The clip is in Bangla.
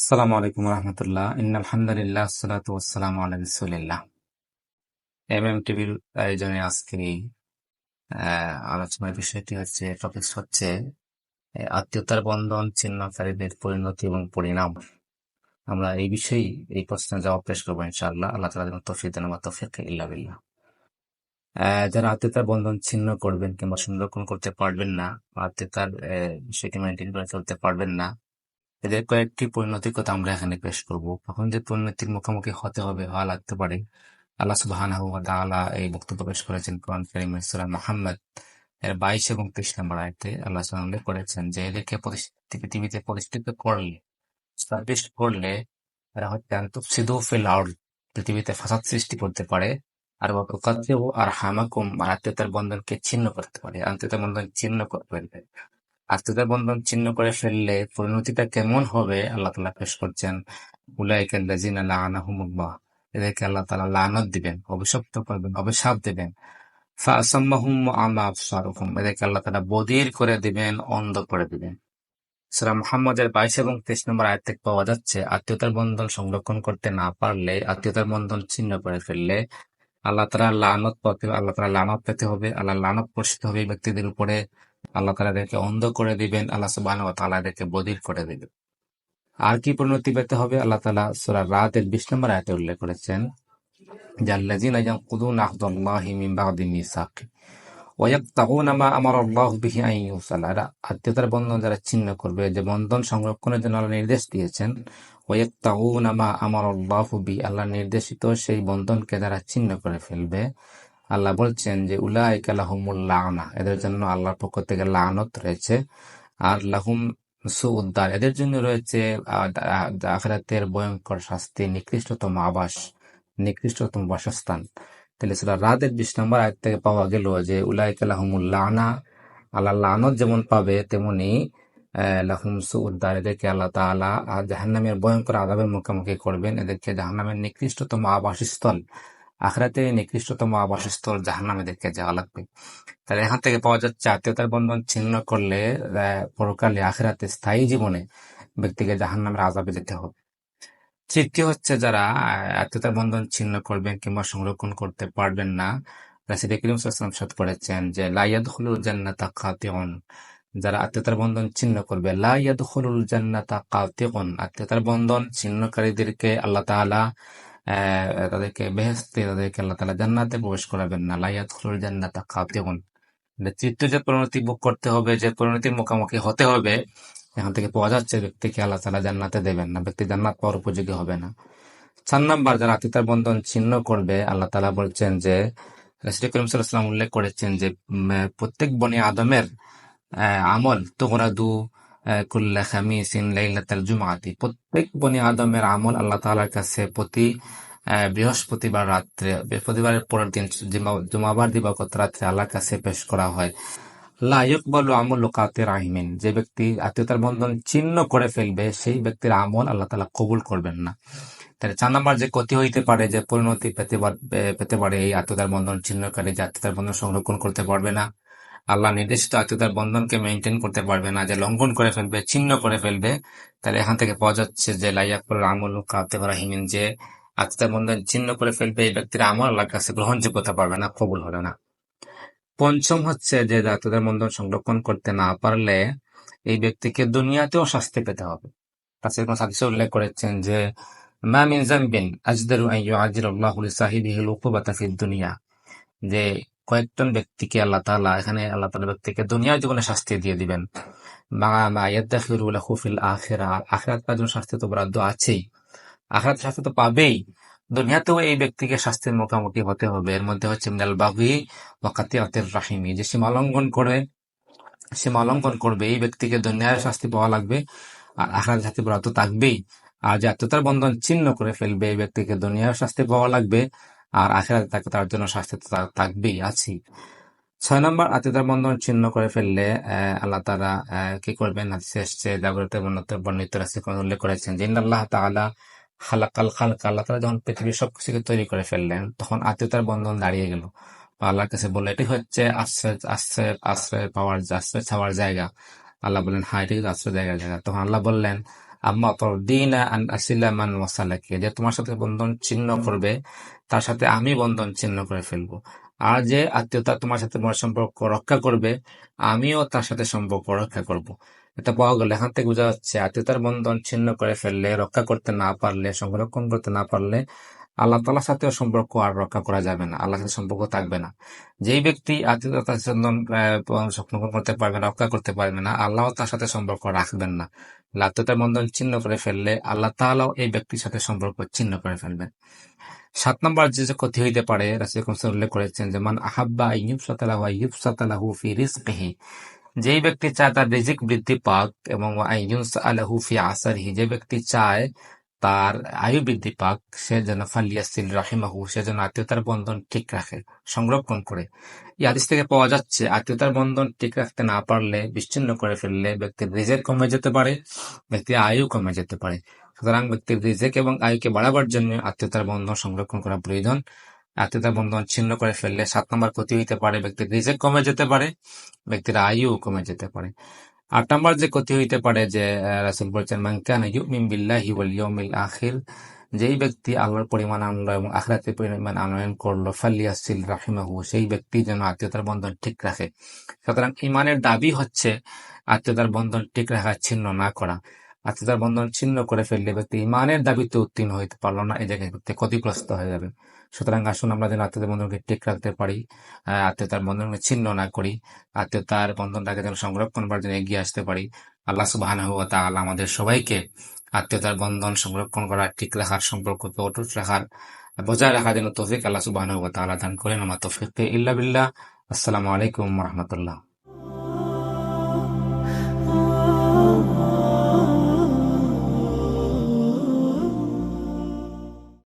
আসসালামু আলাইকুম রহমতুল্লাহ। ইন আলহামদুলিল্লাহ সালাতু ওয়াসসালামু আলা রাসূলিল্লাহ। এম এম টিভির আয়োজনে আজকে আলোচনার বিষয়টি হচ্ছে টপিকস হচ্ছে আত্মীয়তার বন্ধন ছিন্নকারীদের পরিণতি এবং পরিণাম। আমরা এই বিষয়ে এই প্রশ্নের জবাব পেশ করব ইনশাআল্লাহ। আল্লাহ তালা যেন তৌফিক দেন আমার তৌফিক ইল্লা বিল্লাহ। আহ, যারা আত্মীয়তার বন্ধন ছিন্ন করবেন কিংবা সংরক্ষণ করতে পারবেন না আত্মীয়তার বিষয়টি মেনটেন করে চলতে পারবেন না এদের কয়েকটি পরিণতির কথা আমরা এখানে পেশ করব। কখন যে পরিণতির মুখোমুখি হতে হবে, হওয়া লাগতে পারে, আল্লাহ সুবহানাহু ওয়া তাআলা এই বক্তব্য পেশ করেছেন কোরআন কারীমের সূরা মুহাম্মদ এর 22 এবং 23 নম্বর আয়াতে। আল্লাহ উল্লেখ করেছেন যে এদেরকে পৃথিবীতে প্রতিষ্ঠিত করলে করলে এরা হচ্ছে আনতুফসিদু ফিল আরদ, পৃথিবীতে ফাসাদ সৃষ্টি করতে পারে। আর ওয়াতুকাত্তিউ আরহামাকুম, আর আত্মীয়তার বন্ধনকে ছিন্ন করতে পারে, আত্মীয়তার বন্ধন ছিন্ন করতে ফেলবে আত্মীয়তার বন্ধন ছিন্ন করে ফেললে পরিণতিটা কেমন হবে? আল্লাহ তালা পেশ করছেন, উলাইকা এদেরকে আল্লাহ তাআলা লানত দিবেন, অভিশপ্ত করবেন, অভিশাপ দিবেন। এদেরকে আল্লাহ তাআলা বধির করে দিবেন, অন্ধ করে দিবেন। সূরা মুহাম্মদের 22 এবং 23 নম্বর আয়াত থেকে পাওয়া যাচ্ছে, আত্মীয়তার বন্ধন সংরক্ষণ করতে না পারলে, আত্মীয়তার বন্ধন ছিন্ন করে ফেললে আল্লাহ তাআলা লানত আল্লাহ তাআলা লানত পেতে হবে, আল্লাহ লানত বর্ষিত হবে ব্যক্তিদের উপরে। আল্লাহ তাআলা এদেরকে অন্ধ করে দিবেন, আল্লাহ সুবহানাহু ওয়া তাআলা এদেরকে বধির করে দিবেন। আর কি পরিণতি পেতে হবে? আল্লাহ তাআলা সূরা রাতের 20 নম্বর আয়াতে উল্লেখ করেছেন ইউসালা। এরা আত্মীয়তার বন্ধন যারা ছিন্ন করবে, যে বন্ধন সংরক্ষণের জন্য আল্লাহ নির্দেশ দিয়েছেন, ওয়া ইয়াকতাউনা মা আমারা আল্লাহু বি আল্লাহ নির্দেশিত সেই বন্ধনকে যারা ছিন্ন করে ফেলবে আল্লাহ বলছেন যে উলাইকা লাহুমুল লাআনা এদের জন্য আল্লাহর পক্ষ থেকে লানত রয়েছে। আর লাহুম সুউদ্দার এদের জন্য রয়েছে আহ, ভয়ঙ্কর শাস্তি নিকৃষ্টতম আবাস নিকৃষ্টতম বাসস্থান। তাহলে সেটা রাতের বিশ নম্বর আয়াত থেকে পাওয়া গেল যে উলাইকা লাহুমুল লাআনা আল্লাহ লানত যেমন পাবে তেমনি লাহুম সুউদ্দার এদেরকে আল্লাহ আহ, জাহান্নামের ভয়ঙ্কর আযাবের মুখোমুখি করবেন। এদেরকে জাহান্নামের নিকৃষ্টতম আবাসস্থল আখরাতে নিকৃষ্টতম আবাসস্থল জাহান্নাম এদেরকে যাওয়া লাগবে। তাহলে এখান থেকে পাওয়া যাচ্ছে আত্মীয়তার বন্ধন ছিন্ন করলে পরকালে আখেরাতে স্থায়ী জীবনে ব্যক্তিকে জাহান্নামের আযাবে যেতে হবে। তৃতীয় হচ্ছে যারা আত্মীয়তার বন্ধন ছিন্ন করবেন কিংবা সংরক্ষণ করতে পারবেন না রাশিদ করিম সাল্লাম সাথে করেছেন যে লাইয়াদ হলুল জান্নাতা কাতিউন। যারা আত্মীয়তার বন্ধন ছিন্ন করবে লাইয়াদ হলুল জান্নাতা কাতিউন। আত্মীয়তার বন্ধন ছিন্নকারীদেরকে আল্লাহ তাআলা তাদেরকে বেহেস্তে তাদেরকে আল্লাহ তালা জান্নাতে প্রবেশ করাবেন না। লাইয়াদ হলুল জান্নাতা কাতিউন। তৃতীয় যে পরিণতি ভোগ করতে হবে যে পরিণতির মুখোমুখি হতে হবে এখান থেকে পাওয়া যাচ্ছে ব্যক্তিকে আল্লাহ তাআলা জান্নাতে দেবেন না। ব্যক্তি জান্নাত পাওয়ার উপযোগী হবে না। চার নাম্বার যারা আত্মীয়তার বন্ধন ছিন্ন করবে আল্লাহ তালা বলছেন যে রাসূল করিম সাল্লাল্লাহু উল্লেখ করেছেন যে প্রত্যেক বনি আদমের আমল তুগরাদু আহ, কুল্লা খামিসিন লাইলাতাল জুমআতি। প্রত্যেক বনি আদমের আমল আল্লাহ কাছে প্রতি বৃহস্পতিবার রাত্রে, বৃহস্পতিবারের পরের দিন জুমাবার দিবাগত রাত্রে আল্লাহর কাছে পেশ করা হয়। লা ইকবালু আমল কাতে রাহিমিন যে ব্যক্তি আত্মীয়তার বন্ধন ছিন্ন করে ফেলবে, সেই ব্যক্তির আমল আল্লাহ তাআলা কবুল করবেন না। তাহলে চার নাম্বার যে ক্ষতি হইতে পারে, যে পরিণতি পেতে পেতে পারে, এই আত্মীয়তার বন্ধন ছিন্নকারী যে আত্মীয়তার বন্ধন সংরক্ষণ করতে পারবে না। আল্লাহ নির্দেশিত আত্মীয়তার বন্ধনকে মেনটেন করতে পারবে না, যে লঙ্ঘন করে ফেলবে, ছিন্ন করে ফেলবে, তাহলে এখান থেকে পাওয়া যাচ্ছে যে লাইয়াকুল আমল কাতে রাহিমিন, যে আত্মীয়তার বন্ধন ছিন্ন করে ফেলবে, এই ব্যক্তির আমল আল্লাহর কাছে গ্রহণযোগ্যতা পারবে না, কবুল হবে না। পঞ্চম হচ্ছে যে আত্মীয়তার বন্ধন সংরক্ষণ করতে না পারলে এই ব্যক্তিকে দুনিয়াতেও শাস্তি পেতে হবে। রাসূল কোন হাদিসে উল্লেখ করেছেন যে, মা মিন আজদারু আন ইউআজিলাল্লাহু লিসাহিবিহিল উকুবাতা ফিদ দুনিয়া যে কয়েকজন ব্যক্তিকে আল্লাহ তাআলা এখানে আল্লাহ তাআলা ব্যক্তিকে দুনিয়ার জীবনে শাস্তি দিয়ে দিবেন। শাস্তি তো বরাদ্দ আছেই। আখিরাত শাস্তি তো পাবেই। দুনিয়াতেও এই ব্যক্তিকে শাস্তির হতে হবে। এর মধ্যে হচ্ছে মিনাল বাগি রাহিমি। যে সীমা লঙ্ঘন করে, সীমা লঙ্ঘন করবে, এই ব্যক্তিকে দুনিয়ায় শাস্তি পাওয়া লাগবে আর আখরাত শাস্তি বরাদ্দ থাকবেই। আর যে আত্মীয়তার বন্ধন ছিন্ন করে ফেলবে, এই ব্যক্তিকে দুনিয়ার শাস্তি পাওয়া লাগবে। আর আখেরাতে তাকে তার জন্য শাস্তি থাকবেই আছেই ছয় নম্বর আত্মীয়তার বন্ধন ছিন্ন করে ফেললে আল্লাহ তারা কি করবেন? এসছে জাগরতে বর্ণিত উল্লেখ করেছেন যে আল্লাহ তাআলা খালাকাল খালকা। আল্লাহ তাআলা যখন পৃথিবীর সবকিছুকে তৈরি করে ফেললেন, তখন আত্মীয়তার বন্ধন দাঁড়িয়ে গেল। আল্লাহর কাছে বলল এটি হচ্ছে আশ্রয় আশ্রয় আশ্রয় পাওয়ার, আশ্রয় ছাওয়ার জায়গা। আল্লাহ বললেন হ্যাঁ এটি আশ্রয় জায়গার জায়গা। তখন আল্লাহ বললেন আম্মা তরদিনা আন আসিলামান ওয়াসালাকে যে তোমার সাথে বন্ধন ছিন্ন করবে তার সাথে আমি বন্ধন ছিন্ন করে ফেলব আর যে আত্মীয়তা তোমার সাথে তোমার সম্পর্ক রক্ষা করবে আমিও তার সাথে সম্পর্ক রক্ষা করব। এটা পাওয়া গেল এখান থেকে বোঝা যাচ্ছে, আত্মীয়তার বন্ধন ছিন্ন করে ফেললে, রক্ষা করতে না পারলে, সংরক্ষণ করতে না পারলে আল্লাহ তালার সাথেও সম্পর্ক আর রক্ষা করা যাবে না, আল্লাহর সাথে সম্পর্ক থাকবে না। যেই ব্যক্তি আত্মীয়তার সংরক্ষণ করতে পারবে না, রক্ষা করতে পারবে না, আল্লাহ তার সাথে সম্পর্ক রাখবেন না। আত্মীয়তার বন্ধন ছিন্ন করে ফেললে আল্লাহ তালাও এই ব্যক্তির সাথে সম্পর্ক ছিন্ন করে ফেলবেন। সাত নম্বর যে যে ক্ষতি হইতে পারে, রাসুল উল্লেখ করেছেন যেমন আহাব্বা ইউব সাতালাহু ইউব সাতালাহু ফি রিজকিহি। যেই ব্যক্তি চায় তার রিজিক বৃদ্ধি পাক এবং আইয়ুস আলাহু ফি আসারিহি, যে ব্যক্তি চায় তার আয়ু বৃদ্ধি পাক, সে যেন ফালিয়াসিল রাহিমাহু, সে যেন আত্মীয়তার বন্ধন ঠিক রাখে, সংরক্ষণ করে। এই আদিস থেকে পাওয়া যাচ্ছে, আত্মীয়তার বন্ধন ঠিক রাখতে না পারলে, বিচ্ছিন্ন করে ফেললে ব্যক্তির রিজেক কমে যেতে পারে, ব্যক্তির আয়ু কমে যেতে পারে। সুতরাং ব্যক্তির রিজেক এবং আয়ুকে বাড়াবার জন্য আত্মীয়তার বন্ধন সংরক্ষণ করা প্রয়োজন। আত্মীয়তার বন্ধন ছিন্ন করে ফেললে সাত নম্বর ক্ষতি হইতে পারে, ব্যক্তির রিজেক কমে যেতে পারে, ব্যক্তির আয়ু কমে যেতে পারে। আট নম্বর যে ক্ষতি হইতে পারে যে রাসুল বলছেন মানকান ইউমিন বিল্লাহি ওয়াল ইয়াউমিল আখির যেই ব্যক্তি আল্লাহর পরিমাণ আনন্দ এবং আখরাতের পরিমাণ আনয়ন করল, ফালিয়াসিল রাহিমাহু, সেই ব্যক্তি যেন আত্মীয়তার বন্ধন ঠিক রাখে। সুতরাং ইমানের দাবি হচ্ছে আত্মীয়তার বন্ধন ঠিক রাখা, ছিন্ন না করা। আত্মীয়তার বন্ধন ছিন্ন করে ফেললে ব্যক্তি ইমানের দাবিতে উত্তীর্ণ হইতে পারল না, এই জায়গায় ব্যক্তি ক্ষতিগ্রস্ত হয়ে যাবে। সুতরাং আসুন আমরা যেন আত্মীয়তার বন্ধনকে ঠিক রাখতে পারি আত্মীয়তার বন্ধনকে ছিন্ন না করি, আত্মীয়তার বন্ধনটাকে যেন সংরক্ষণ করার জন্য এগিয়ে আসতে পারি। আল্লাহ সুবাহ আমাদের সবাইকে আত্মীয়তার বন্ধন সংরক্ষণ করা ঠিক রাখার, সম্পর্ককে অটুট রাখার, বজায় রাখার জন্য তৌফিক আল্লাহ সুবাহ দান করেন। আমার তৌফিককে ইল্লা বিল্লাহ। আসসালামু আলাইকুম রহমতুল্লাহ।